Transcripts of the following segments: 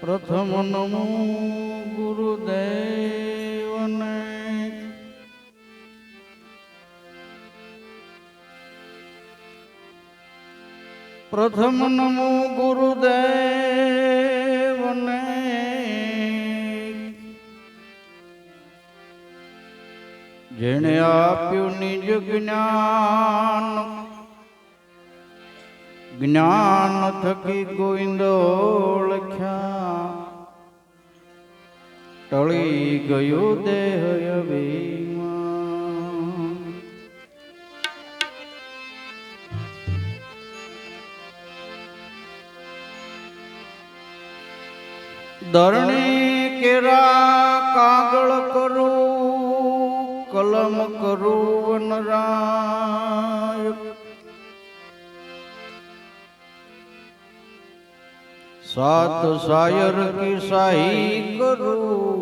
પ્રથમ નમો ગુરુદેવને. પ્રથમ નમો ગુરુદેવને. જેણે આપ્યું નિજ જ્ઞાન જ્ઞાન થકી ગોવિંદ ઓળખ્યા. ટળી ગયો દેહ અભિમાન દરણી કેરા કાગળ કરું, કલમ કરું વનરાય સાત સાયર કી સાહી કરું.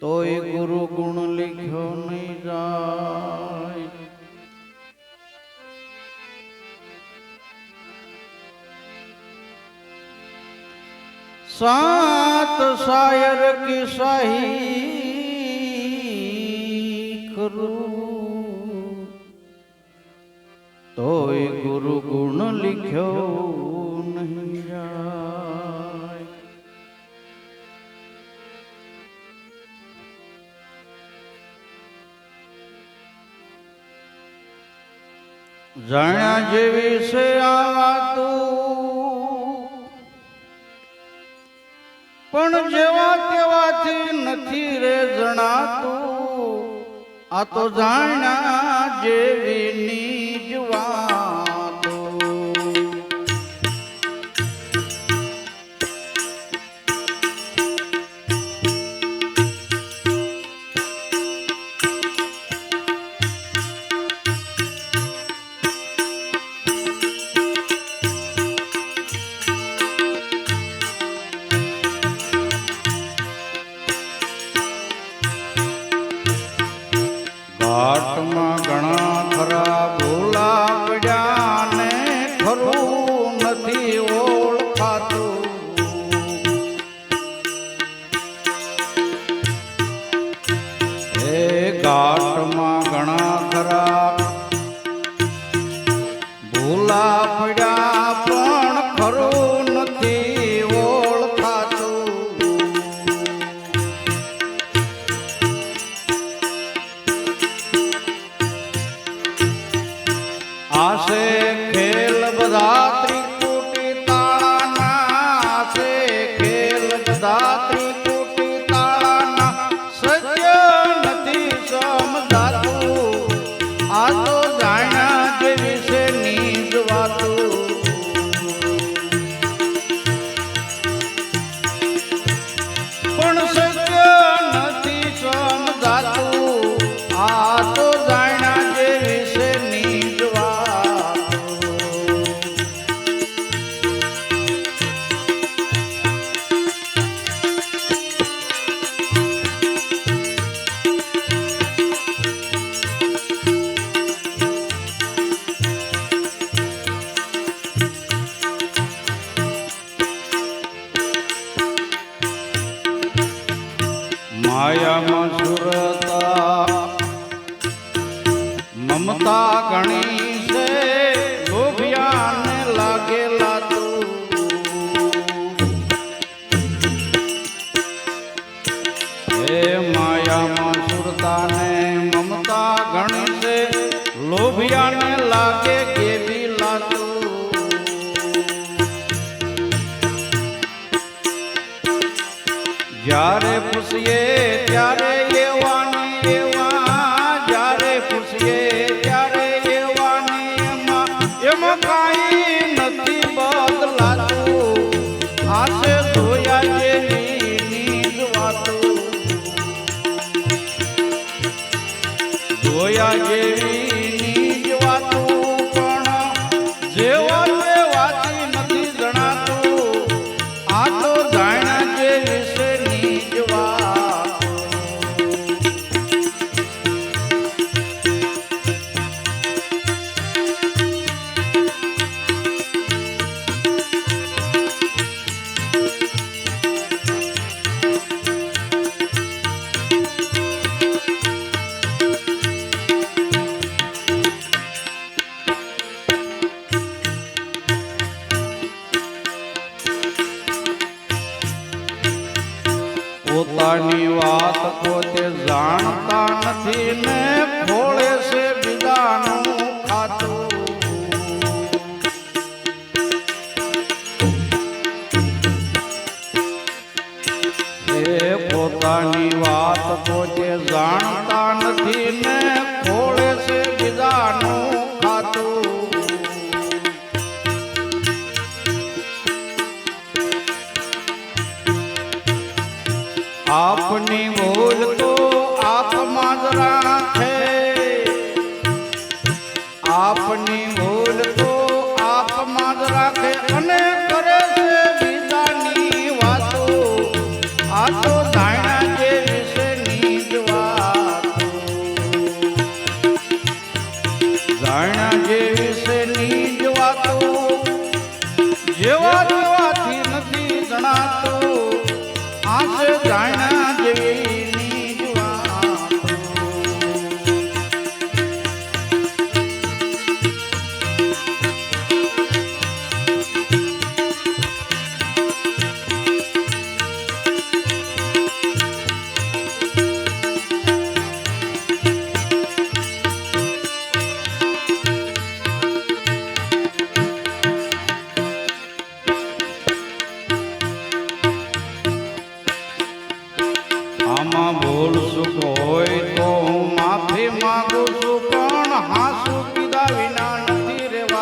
તોય ગુરુ ગુણ લીખ્યો નહીં જાય. સાત સાયર કી સાહી કરું. તોય ગુરુ ગુણ લીખ્યો જાણ્યા જેવી છે આ વાતું. પણ જેવા તેવાથી નથી રે જણાતું. આ તો જાણ્યા જેવી Oh, oh, oh. લાગે કેવી લાગુ જ્યારે પૂછીએ ત્યારે એવા ને એવા એમાં કાંઈ નથી બદલાતું. આશે ધોયા જેવી નીજ વાતો. ધોયા જેવી પણ જેવા પોતાની વાત પોતે જાણતા નથી ને ખોળે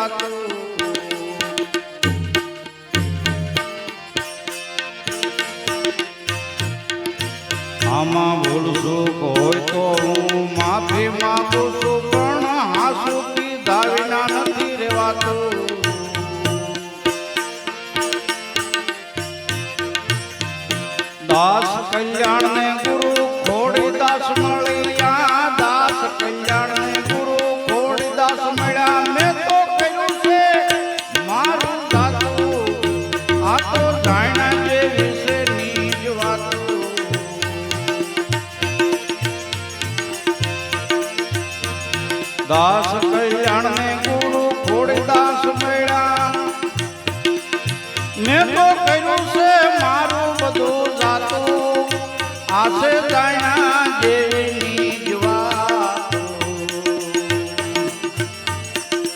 વાતું. આમાં ભૂલશું હોય તો હું માફી માગું છું, પણ હાસુ પીધા વિના નથી રેવાતું. પાસે જાય